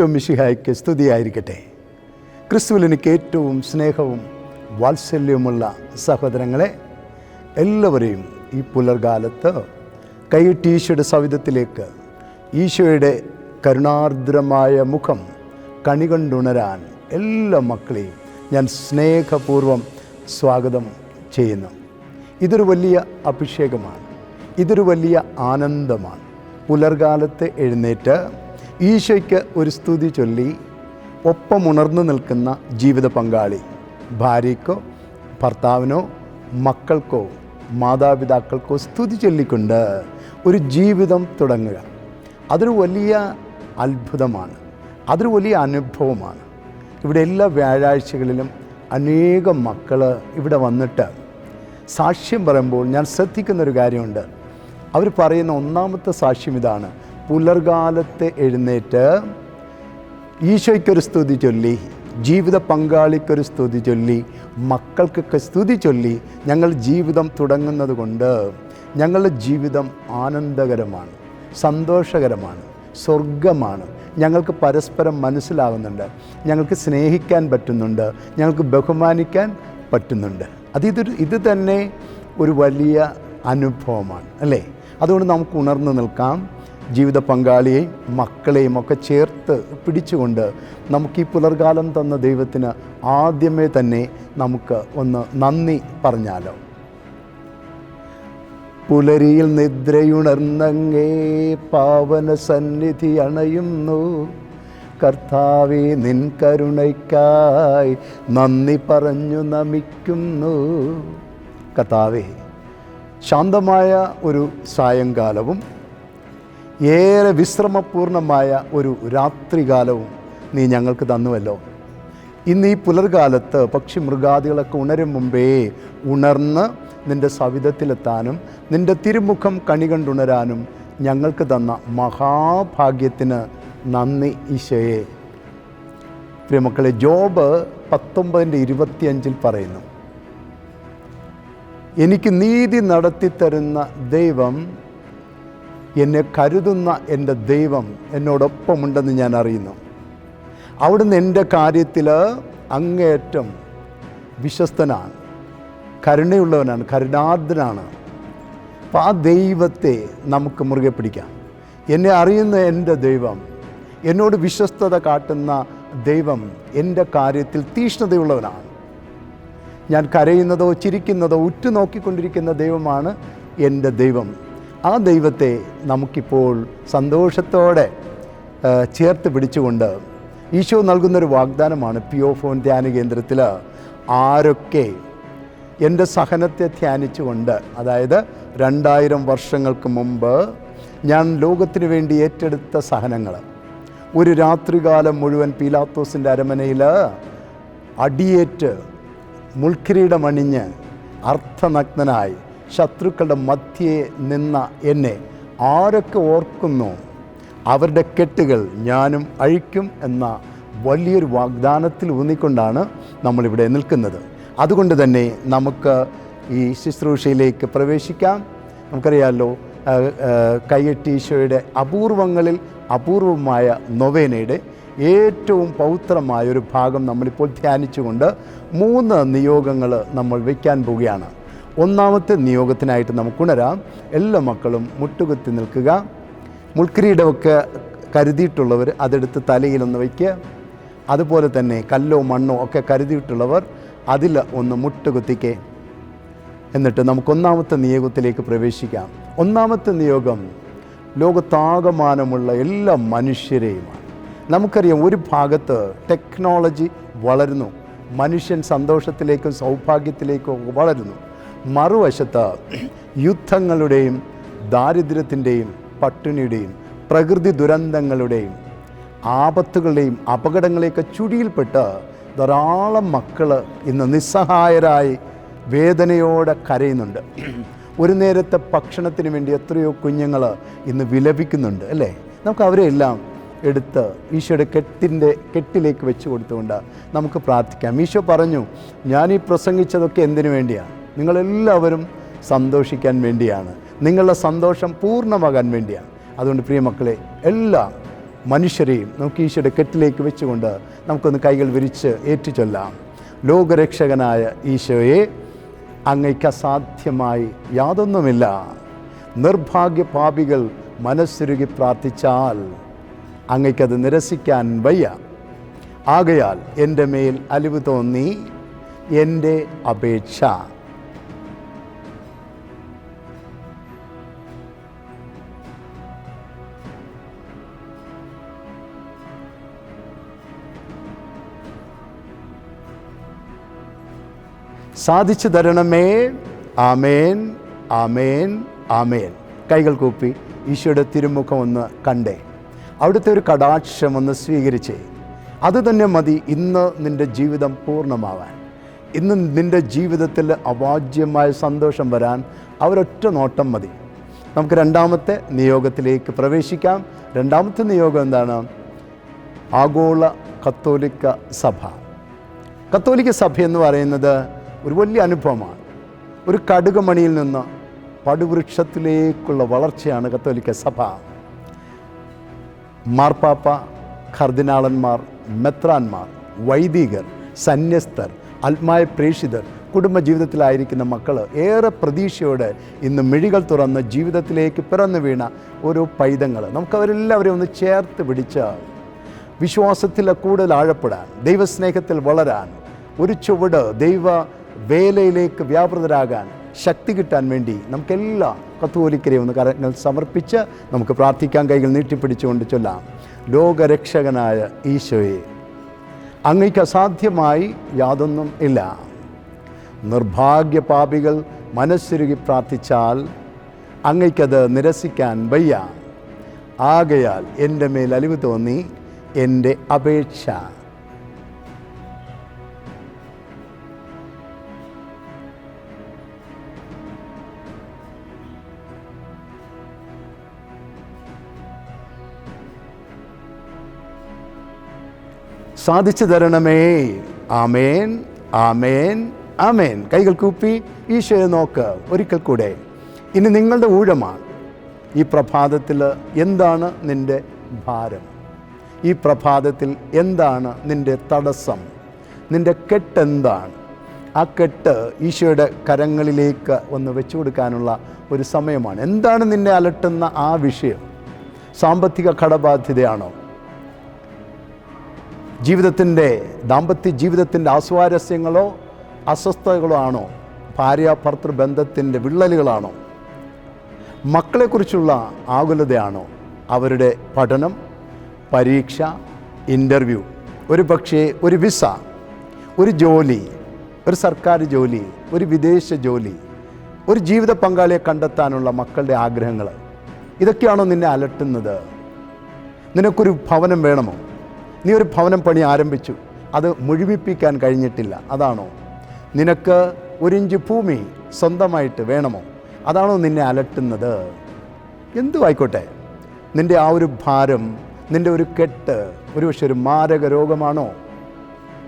മിഷിഹായ്ക്ക് സ്തുതിയായിരിക്കട്ടെ. ക്രിസ്തുവിൽ എനിക്ക് ഏറ്റവും സ്നേഹവും വാത്സല്യവുമുള്ള സഹോദരങ്ങളെ എല്ലാവരെയും ഈ പുലർകാലത്ത് കൈയിട്ട് ഈശോയുടെ സവിധത്തിലേക്ക് ഈശോയുടെ കരുണാർദ്രമായ മുഖം കണികണ്ടുണരാൻ എല്ലാ മക്കളെയും ഞാൻ സ്നേഹപൂർവം സ്വാഗതം ചെയ്യുന്നു. ഇതൊരു വലിയ അഭിഷേകമാണ്. ഇതൊരു വലിയ ആനന്ദമാണ്. പുലർകാലത്ത് എഴുന്നേറ്റ് ഈശോയ്ക്ക് ഒരു സ്തുതി ചൊല്ലി ഒപ്പം ഉണർന്നു നിൽക്കുന്ന ജീവിത പങ്കാളി. ഭാര്യയ്ക്കോ ഭർത്താവിനോ മക്കൾക്കോ മാതാപിതാക്കൾക്കോ സ്തുതി ചൊല്ലിക്കൊണ്ട് ഒരു ജീവിതം തുടങ്ങുക. അതൊരു വലിയ അത്ഭുതമാണ്. അതൊരു വലിയ അനുഭവമാണ്. ഇവിടെ എല്ലാ വ്യാഴാഴ്ചകളിലും അനേകം മക്കൾ ഇവിടെ വന്നിട്ട് സാക്ഷ്യം പറയുമ്പോൾ ഞാൻ ശ്രദ്ധിക്കുന്നൊരു കാര്യമുണ്ട്. അവർ പറയുന്ന ഒന്നാമത്തെ സാക്ഷ്യം ഇതാണ്. പുലർകാലത്ത് എഴുന്നേറ്റ് ഈശോയ്ക്കൊരു സ്തുതി ചൊല്ലി ജീവിത പങ്കാളിക്കൊരു സ്തുതി ചൊല്ലി മക്കൾക്കൊക്കെ സ്തുതി ചൊല്ലി ഞങ്ങൾ ജീവിതം തുടങ്ങുന്നത് കൊണ്ട് ഞങ്ങളുടെ ജീവിതം ആനന്ദകരമാണ് സന്തോഷകരമാണ് സ്വർഗമാണ് ഞങ്ങൾക്ക് പരസ്പരം മനസ്സിലാകുന്നുണ്ട് ഞങ്ങൾക്ക് സ്നേഹിക്കാൻ പറ്റുന്നുണ്ട് ഞങ്ങൾക്ക് ബഹുമാനിക്കാൻ പറ്റുന്നുണ്ട്. അത് ഇതൊരു ഇത് തന്നെ ഒരു വലിയ അനുഭവമാണ് അല്ലേ? അതുകൊണ്ട് നമുക്ക് ഉണർന്നു നിൽക്കാം. ജീവിത പങ്കാളിയെയും മക്കളെയും ഒക്കെ ചേർത്ത് പിടിച്ചുകൊണ്ട് നമുക്ക് ഈ പുലർകാലം തന്ന ദൈവത്തിന് ആദ്യമേ തന്നെ നമുക്ക് ഒന്ന് നന്ദി പറഞ്ഞാലോ? പുലരിയിൽ നിദ്രയുണർന്നങ്ങേ പാവന സന്നിധി അണയുന്നു. കർത്താവെ നിൻ കരുണയ്ക്കായി നന്ദി പറഞ്ഞു നമിക്കുന്നു. കർത്താവേ ശാന്തമായ ഒരു സായങ്കാലവും ഏറെ വിശ്രമപൂർണമായ ഒരു രാത്രികാലവും നീ ഞങ്ങൾക്ക് തന്നുവല്ലോ. ഇന്ന് ഈ പുലർകാലത്ത് പക്ഷി മൃഗാദികളൊക്കെ ഉണരും മുമ്പേ ഉണർന്ന് നിന്റെ സവിധത്തിലെത്താനും നിന്റെ തിരുമുഖം കണി കണ്ടുണരാനും ഞങ്ങൾക്ക് തന്ന മഹാഭാഗ്യത്തിന് നന്ദി ഈശോയെ. പ്രിയമക്കളെ ജോബ് പത്തൊമ്പതിന്റെ ഇരുപത്തിയഞ്ചിൽ പറയുന്നു എനിക്ക് നീതി നടത്തിത്തരുന്ന ദൈവം എന്നെ കരുതുന്ന എന്റെ ദൈവം എന്നോടൊപ്പമുണ്ടെന്ന് ഞാൻ അറിയുന്നു. അവിടുന്ന് എന്റെ കാര്യത്തിൽ അങ്ങേയറ്റം വിശ്വസ്തനാണ്. കരുണയുള്ളവനാണ് കരുണാർദ്രനാണ്. അപ്പം ആ ദൈവത്തെ നമുക്ക് മുറുകെ പിടിക്കാം. എന്നെ അറിയുന്ന എന്റെ ദൈവം എന്നോട് വിശ്വസ്തത കാട്ടുന്ന ദൈവം എന്റെ കാര്യത്തിൽ തീഷ്ണതയുള്ളവനാണ്. ഞാൻ കരയുന്നതോ ചിരിക്കുന്നതോ ഉറ്റുനോക്കിക്കൊണ്ടിരിക്കുന്ന ദൈവമാണ് എന്റെ ദൈവം. ആ ദൈവത്തെ നമുക്കിപ്പോൾ സന്തോഷത്തോടെ ചേർത്ത് പിടിച്ചുകൊണ്ട് ഈശോ നൽകുന്നൊരു വാഗ്ദാനമാണ് പിയോ ഫോൺ ധ്യാന കേന്ദ്രത്തിൽ ആരൊക്കെ എന്റെ സഹനത്തെ ധ്യാനിച്ചുകൊണ്ട് അതായത് രണ്ടായിരം വർഷങ്ങൾക്ക് മുമ്പ് ഞാൻ ലോകത്തിന് വേണ്ടി ഏറ്റെടുത്ത സഹനങ്ങൾ. ഒരു രാത്രികാലം മുഴുവൻ പീലാത്തോസിന്റെ അരമനയിൽ അടിയേറ്റ് മുൾക്കിരീടമണിഞ്ഞ് അർത്ഥനഗ്നനായി ശത്രുക്കളുടെ മധ്യേ നിന്ന എന്നെ ആരൊക്കെ ഓർക്കുന്നു? അവരുടെ കെട്ടുകൾ ഞാനും അഴിക്കും എന്ന വലിയൊരു വാഗ്ദാനത്തിൽ ഊന്നിക്കൊണ്ടാണ് നമ്മളിവിടെ നിൽക്കുന്നത്. അതുകൊണ്ട് തന്നെ നമുക്ക് ഈ ശുശ്രൂഷയിലേക്ക് പ്രവേശിക്കാം. നമുക്കറിയാമല്ലോ കയ്യട്ടീശോയുടെ അപൂർവങ്ങളിൽ അപൂർവമായ നൊവേനയുടെ ഏറ്റവും പൗത്രമായ ഒരു ഭാഗം നമ്മളിപ്പോൾ ധ്യാനിച്ചുകൊണ്ട് മൂന്ന് നിയോഗങ്ങൾ നമ്മൾ വയ്ക്കാൻ പോവുകയാണ്. ഒന്നാമത്തെ നിയോഗത്തിനായിട്ട് നമുക്കുണരാം എല്ലാ മക്കളും മുട്ടുകുത്തി നിൽക്കുക. മുൾക്കിരീടമൊക്കെ കരുതിയിട്ടുള്ളവർ അതെടുത്ത് തലയിലൊന്ന് വയ്ക്കുക അതുപോലെ തന്നെ കല്ലോ മണ്ണോ ഒക്കെ കരുതിയിട്ടുള്ളവർ അതിൽ ഒന്ന് മുട്ടുകുത്തിക്കേ. എന്നിട്ട് നമുക്ക് ഒന്നാമത്തെ നിയോഗത്തിലേക്ക് പ്രവേശിക്കാം. ഒന്നാമത്തെ നിയോഗം ലോകത്താകമാനമുള്ള എല്ലാ മനുഷ്യരെയുമാണ്. നമുക്കറിയാം ഒരു ഭാഗത്ത് ടെക്നോളജി വളരുന്നു. മനുഷ്യൻ സന്തോഷത്തിലേക്കും സൗഭാഗ്യത്തിലേക്കും വളരുന്നു. മറുവശത്ത് യുദ്ധങ്ങളുടെയും ദാരിദ്ര്യത്തിന്റെയും പട്ടിണിയുടെയും പ്രകൃതി ദുരന്തങ്ങളുടെയും ആപത്തുകളുടെയും അപകടങ്ങളെയൊക്കെ ചുടിയിൽപ്പെട്ട് ധാരാളം മക്കൾ ഇന്ന് നിസ്സഹായരായി വേദനയോടെ കരയുന്നുണ്ട്. ഒരു നേരത്തെ ഭക്ഷണത്തിന് വേണ്ടി എത്രയോ കുഞ്ഞുങ്ങൾ ഇന്ന് വിലപിക്കുന്നുണ്ട് അല്ലേ? നമുക്ക് അവരെ എല്ലാം എടുത്ത് ഈശോയുടെ കെട്ടിന്റെ കെട്ടിലേക്ക് വെച്ച് കൊടുത്തുകൊണ്ട് നമുക്ക് പ്രാർത്ഥിക്കാം. ഈശോ പറഞ്ഞു ഞാൻ ഈ പ്രസംഗിച്ചതൊക്കെ എന്തിനു വേണ്ടിയാണ് നിങ്ങളെല്ലാവരും സന്തോഷിക്കാൻ വേണ്ടിയാണ്. നിങ്ങളുടെ സന്തോഷം പൂർണമാകാൻ വേണ്ടിയാണ്. അതുകൊണ്ട് പ്രിയ മക്കളെ എല്ലാ മനുഷ്യരെയും നമുക്ക് ഈശോയുടെ കെട്ടിലേക്ക് വെച്ചുകൊണ്ട് നമുക്കൊന്ന് കൈകൾ വിരിച്ച് ഏറ്റുചൊല്ലാം. ലോകരക്ഷകനായ ഈശോയെ അങ്ങയ്ക്ക് അസാധ്യമായി യാതൊന്നുമില്ല. നിർഭാഗ്യ പാപികൾ മനസ്സുരുകി പ്രാർത്ഥിച്ചാൽ അങ്ങയ്ക്കത് നിരസിക്കാൻ വയ്യ. ആകയാൽ എന്റെ മേൽ അലിവ് തോന്നി എന്റെ അപേക്ഷ സാധിച്ചു തരണമേ. ആമേൻ ആമേൻ ആമേൻ. കൈകൾ കൂപ്പി ഈശോയുടെ തിരുമുഖം ഒന്ന് കണ്ടേ. അവിടുത്തെ ഒരു കടാക്ഷം ഒന്ന് സ്വീകരിച്ചേ. അത് തന്നെ മതി ഇന്ന് നിന്റെ ജീവിതം പൂർണമാവാൻ. ഇന്ന് നിന്റെ ജീവിതത്തിൽ അവാജ്യമായ സന്തോഷം വരാൻ അവരൊറ്റ നോട്ടം മതി. നമുക്ക് രണ്ടാമത്തെ നിയോഗത്തിലേക്ക് പ്രവേശിക്കാം. രണ്ടാമത്തെ നിയോഗം എന്താണ്? ആഗോള കത്തോലിക്ക സഭ. കത്തോലിക്ക സഭ എന്ന് പറയുന്നത് ഒരു വലിയ അനുഭവമാണ്. ഒരു കടുകമണിയിൽ നിന്ന് പടുവൃക്ഷത്തിലേക്കുള്ള വളർച്ചയാണ് കത്തോലിക്ക സഭ. മാർപ്പാപ്പ കർദിനാളന്മാർ മെത്രാന്മാർ വൈദികർ സന്യസ്തർ ആത്മായ പ്രേക്ഷിതർ കുടുംബജീവിതത്തിലായിരിക്കുന്ന മക്കൾ ഏറെ പ്രതീക്ഷയോടെ ഇന്ന് മിഴികൾ തുറന്ന് ജീവിതത്തിലേക്ക് പിറന്നു വീണ ഓരോ പൈതങ്ങൾ നമുക്കവരെല്ലാവരെയും ഒന്ന് ചേർത്ത് പിടിച്ച് വിശ്വാസത്തിൽ കൂടുതൽ ആഴപ്പെടാൻ ദൈവസ്നേഹത്തിൽ വളരാൻ ഒരു ചുവട് ദൈവ വേലയിലേക്ക് വ്യാപൃതരാകാൻ ശക്തി കിട്ടാൻ വേണ്ടി നമുക്കെല്ലാ കത്തോലിക്കരെയും കരങ്ങൾ സമർപ്പിച്ച് നമുക്ക് പ്രാർത്ഥിക്കാൻ കൈകൾ നീട്ടിപ്പിടിച്ചുകൊണ്ട് ചൊല്ലാം. ലോകരക്ഷകനായ ഈശോയെ അങ്ങയ്ക്ക് അസാധ്യമായി യാതൊന്നും ഇല്ല. നിർഭാഗ്യ പാപികൾ മനസ്സുരുകി പ്രാർത്ഥിച്ചാൽ അങ്ങയ്ക്കത് നിരസിക്കാൻ വയ്യ. ആകയാൽ എന്റെ മേൽ അലിവ് തോന്നി എന്റെ അപേക്ഷ. സാധിച്ചു തരണമേ. ആമേൻ ആമേൻ ആമേൻ. കൈകൾ കൂപ്പി ഈശോയെ നോക്ക് ഒരിക്കൽ കൂടെ. ഇനി നിങ്ങളുടെ ഊഴമാണ്. ഈ പ്രഭാതത്തിൽ എന്താണ് നിന്റെ ഭാരം? ഈ പ്രഭാതത്തിൽ എന്താണ് നിന്റെ തടസ്സം? നിന്റെ കെട്ടെന്താണ്? ആ കെട്ട് ഈശോയുടെ കരങ്ങളിലേക്ക് ഒന്ന് വെച്ചു കൊടുക്കാനുള്ള ഒരു സമയമാണ്. എന്താണ് നിന്നെ അലട്ടുന്ന ആ വിഷയം? സാമ്പത്തിക കടബാധ്യതയാണോ? ജീവിതത്തിന്റെ ദാമ്പത്യ ജീവിതത്തിന്റെ ആസ്വാരസ്യങ്ങളോ അസ്വസ്ഥതകളോ ആണോ? ഭാര്യാഭർത്തൃ ബന്ധത്തിന്റെ വിള്ളലുകളാണോ? മക്കളെക്കുറിച്ചുള്ള ആകുലതയാണോ? അവരുടെ പഠനം പരീക്ഷ ഇന്റർവ്യൂ ഒരു പക്ഷേ ഒരു വിസ ഒരു ജോലി ഒരു സർക്കാർ ജോലി ഒരു വിദേശ ജോലി ഒരു ജീവിത പങ്കാളിയെ കണ്ടെത്താനുള്ള മക്കളുടെ ആഗ്രഹങ്ങൾ ഇതൊക്കെയാണോ നിന്നെ അലട്ടുന്നത്? നിനക്കൊരു ഭവനം വേണമോ? നീ ഒരു ഭവനം പണി ആരംഭിച്ചു. അത് മുഴുമിപ്പിക്കാൻ കഴിഞ്ഞിട്ടില്ല. അതാണോ? നിനക്ക് ഒരിഞ്ച് ഭൂമി സ്വന്തമായിട്ട് വേണമോ? അതാണോ നിന്നെ അലട്ടുന്നത്? എന്തു ആയിക്കോട്ടെ നിന്റെ ആ ഒരു ഭാരം നിന്റെ ഒരു കെട്ട് ഒരു പക്ഷേ ഒരു മാരക രോഗമാണോ?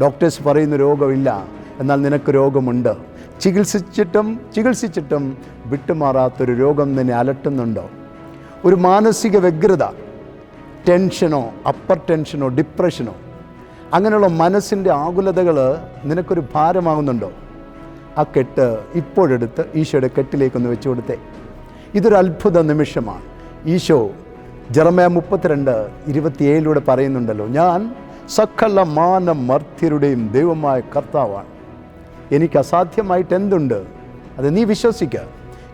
ഡോക്ടേഴ്സ് പറയുന്ന രോഗമില്ല. എന്നാൽ നിനക്ക് രോഗമുണ്ട്. ചികിത്സിച്ചിട്ടും ചികിത്സിച്ചിട്ടും വിട്ടുമാറാത്തൊരു രോഗം നിന്നെ അലട്ടുന്നുണ്ടോ? ഒരു മാനസിക വ്യഗ്രത ടെൻഷനോ അപ്പർ ടെൻഷനോ ഡിപ്രഷനോ അങ്ങനെയുള്ള മനസ്സിന്റെ ആകുലതകൾ നിനക്കൊരു ഭാരമാകുന്നുണ്ടോ? ആ കെട്ട് ഇപ്പോഴെടുത്ത് ഈശോയുടെ കെട്ടിലേക്കൊന്ന് വെച്ചു കൊടുത്തേ. ഇതൊരു അത്ഭുത നിമിഷമാണ്. ഈശോ ജറമയ മുപ്പത്തിരണ്ട് ഇരുപത്തിയേഴിലൂടെ പറയുന്നുണ്ടല്ലോ ഞാൻ സകല മാന മർത്യരുടെയും ദൈവമായ കർത്താവാണ്. എനിക്ക് അസാധ്യമായിട്ട് എന്തുണ്ട്? അത് നീ വിശ്വസിക്കുക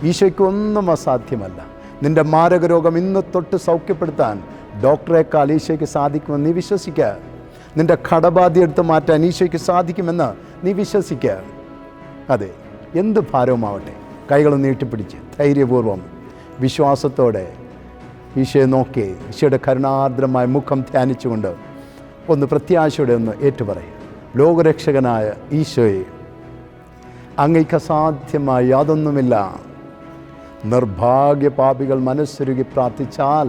ഈശോയ്ക്ക് ഒന്നും അസാധ്യമല്ല. നിന്റെ മാരകരോഗം ഇന്ന് തൊട്ട് സൗഖ്യപ്പെടുത്താൻ ഡോക്ടറെക്കാൾ ഈശോയ്ക്ക് സാധിക്കുമെന്ന് നീ വിശ്വസിക്കുക നിന്റെ കടബാധി എടുത്ത് മാറ്റാൻ ഈശോയ്ക്ക് സാധിക്കുമെന്ന് നീ വിശ്വസിക്കുക അതെ എന്ത് ഭാരവുമാവട്ടെ കൈകൾ നീട്ടിപ്പിടിച്ച് ധൈര്യപൂർവം വിശ്വാസത്തോടെ ഈശോയെ നോക്കി ഈശോയുടെ കരുണാർദ്രമായ മുഖം ധ്യാനിച്ചുകൊണ്ട് ഒന്ന് പ്രത്യാശയോടെ ഒന്ന് ഏറ്റുപറയും. ലോകരക്ഷകനായ ഈശോയെ അങ്ങയ്ക്ക് അസാധ്യമായ യാതൊന്നുമില്ല. നിർഭാഗ്യ പാപികൾ മനസ്സൊരുകി പ്രാർത്ഥിച്ചാൽ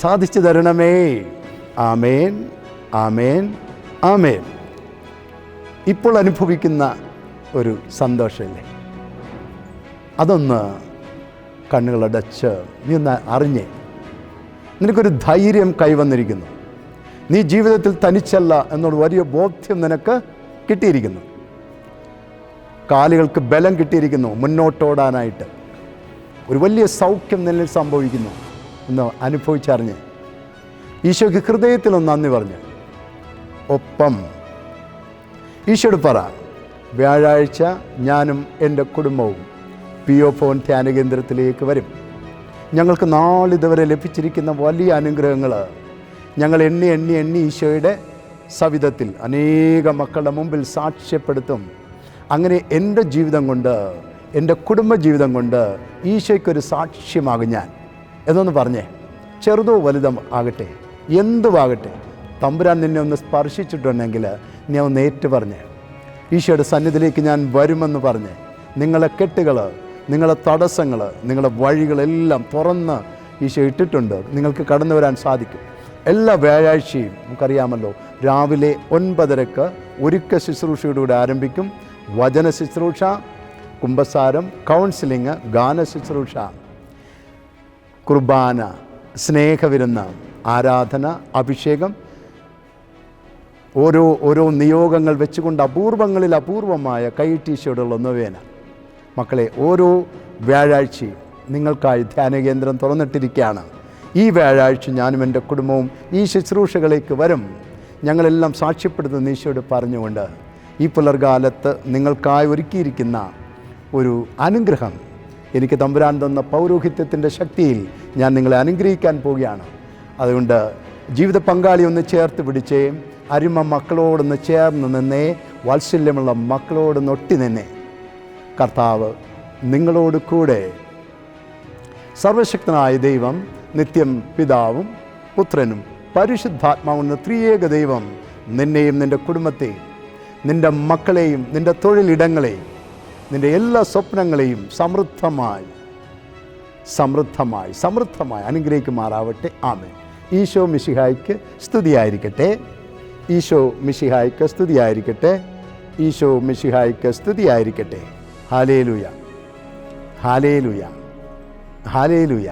സാധിച്ചു തരണമേ. ആമേൻ ആമേൻ ആമേൻ. ഇപ്പോൾ അനുഭവിക്കുന്ന ഒരു സന്തോഷമില്ലേ അതൊന്ന് കണ്ണുകളടച്ച് നീ ഒന്ന് അറിഞ്ഞേ. നിനക്കൊരു ധൈര്യം കൈവന്നിരിക്കുന്നു. നീ ജീവിതത്തിൽ തനിച്ചല്ല എന്നുള്ള വലിയ ബോധ്യം നിനക്ക് കിട്ടിയിരിക്കുന്നു. കാലുകൾക്ക് ബലം കിട്ടിയിരിക്കുന്നു മുന്നോട്ടോടാനായിട്ട്. ഒരു വലിയ സൗഖ്യം നിന്നിൽ സംഭവിക്കുന്നു. എന്ന് അനുഭവിച്ചറിഞ്ഞ്. ഈശോയ്ക്ക് ഹൃദയത്തിലൊന്ന് നന്ദി പറഞ്ഞ്. ഒപ്പം. ഈശോട് പറ വ്യാഴാഴ്ച ഞാനും എന്റെ കുടുംബവും പി ഒ ഫോൺ ധ്യാന കേന്ദ്രത്തിലേക്ക് വരും. ഞങ്ങൾക്ക് നാളിതുവരെ ലഭിച്ചിരിക്കുന്ന വലിയ അനുഗ്രഹങ്ങൾ ഞങ്ങൾ എണ്ണി എണ്ണി എണ്ണി ഈശോയുടെ സവിധത്തിൽ അനേക മക്കളുടെ മുമ്പിൽ സാക്ഷ്യപ്പെടുത്തും. അങ്ങനെ എന്റെ ജീവിതം കൊണ്ട് എന്റെ കുടുംബ ജീവിതം കൊണ്ട് ഈശോയ്ക്കൊരു സാക്ഷ്യമാകും ഞാൻ. എന്നൊന്ന് പറഞ്ഞേ? ചെറുതോ വലുതോ ആകട്ടെ. എന്തുമാകട്ടെ തമ്പുരാൻ നിന്നെ ഒന്ന് സ്പർശിച്ചിട്ടുണ്ടെങ്കിൽ നീ ഒന്ന് ഏറ്റു പറഞ്ഞേ. ഈശോയുടെ സന്നിധിയിലേക്ക് ഞാൻ വരുമെന്ന് പറഞ്ഞ്. നിങ്ങളെ കെട്ടുകൾ നിങ്ങളെ തടസ്സങ്ങൾ നിങ്ങളെ വഴികളെല്ലാം തുറന്ന് ഈശോ ഇട്ടിട്ടുണ്ട്. നിങ്ങൾക്ക് കടന്നു വരാൻ സാധിക്കും. എല്ലാ വ്യാഴാഴ്ചയും നമുക്കറിയാമല്ലോ രാവിലെ ഒൻപതരക്ക് ഒരുക്ക ശുശ്രൂഷയോടുകൂടി ആരംഭിക്കും. വചന ശുശ്രൂഷ കുംഭസാരം കൗൺസിലിംഗ് ഗാന ശുശ്രൂഷ. കുർബാന സ്നേഹവിരുന്ന് ആരാധന അഭിഷേകം ഓരോ ഓരോ നിയോഗങ്ങൾ വെച്ചുകൊണ്ട് അപൂർവങ്ങളിൽ അപൂർവമായ കൈട്ടീശയോടുള്ള നൊവേന. മക്കളെ ഓരോ വ്യാഴാഴ്ചയും നിങ്ങൾക്കായി ധ്യാനകേന്ദ്രം തുറന്നിട്ടിരിക്കുകയാണ്. ഈ വ്യാഴാഴ്ച ഞാനും എന്റെ കുടുംബവും ഈ ശുശ്രൂഷകളിലേക്ക് വരും. ഞങ്ങളെല്ലാം സാക്ഷ്യപ്പെടുത്തുന്ന ഈശോയോട് പറഞ്ഞുകൊണ്ട് ഈ പുലർകാലത്ത് നിങ്ങൾക്കായി ഒരുക്കിയിരിക്കുന്ന ഒരു അനുഗ്രഹം എനിക്ക് തമ്പുരാൻ തന്ന പൗരോഹിത്യത്തിന്റെ ശക്തിയിൽ ഞാൻ നിങ്ങളെ അനുഗ്രഹിക്കാൻ പോവുകയാണ്. അതുകൊണ്ട് ജീവിത പങ്കാളി ഒന്ന് ചേർത്ത് പിടിച്ചേ അരുമ മക്കളോടൊന്ന് ചേർന്ന് നിന്നേ വാത്സല്യമുള്ള മക്കളോടൊന്ന് ഒട്ടി നിന്നേ. കർത്താവ് നിങ്ങളോട് കൂടെ സർവശക്തനായ ദൈവം നിത്യം പിതാവും പുത്രനും പരിശുദ്ധാത്മാവുന്ന ത്രിയേക ദൈവം നിന്നെയും നിന്റെ കുടുംബത്തെയും നിന്റെ മക്കളെയും നിന്റെ തൊഴിലിടങ്ങളെയും നിന്റെ എല്ലാ സ്വപ്നങ്ങളെയും സമൃദ്ധമായി സമൃദ്ധമായി സമൃദ്ധമായി അനുഗ്രഹിക്കുമാറാവട്ടെ. ആമേ ഈശോ മിശിഹായ്ക്ക് സ്തുതിയായിരിക്കട്ടെ. ഈശോ മിശിഹായ്ക്ക് സ്തുതിയായിരിക്കട്ടെ. ഈശോ മിശിഹായ്ക്ക് സ്തുതിയായിരിക്കട്ടെ. ഹാലേലുയ. ഹാലേലുയ. ഹാലേലുയ.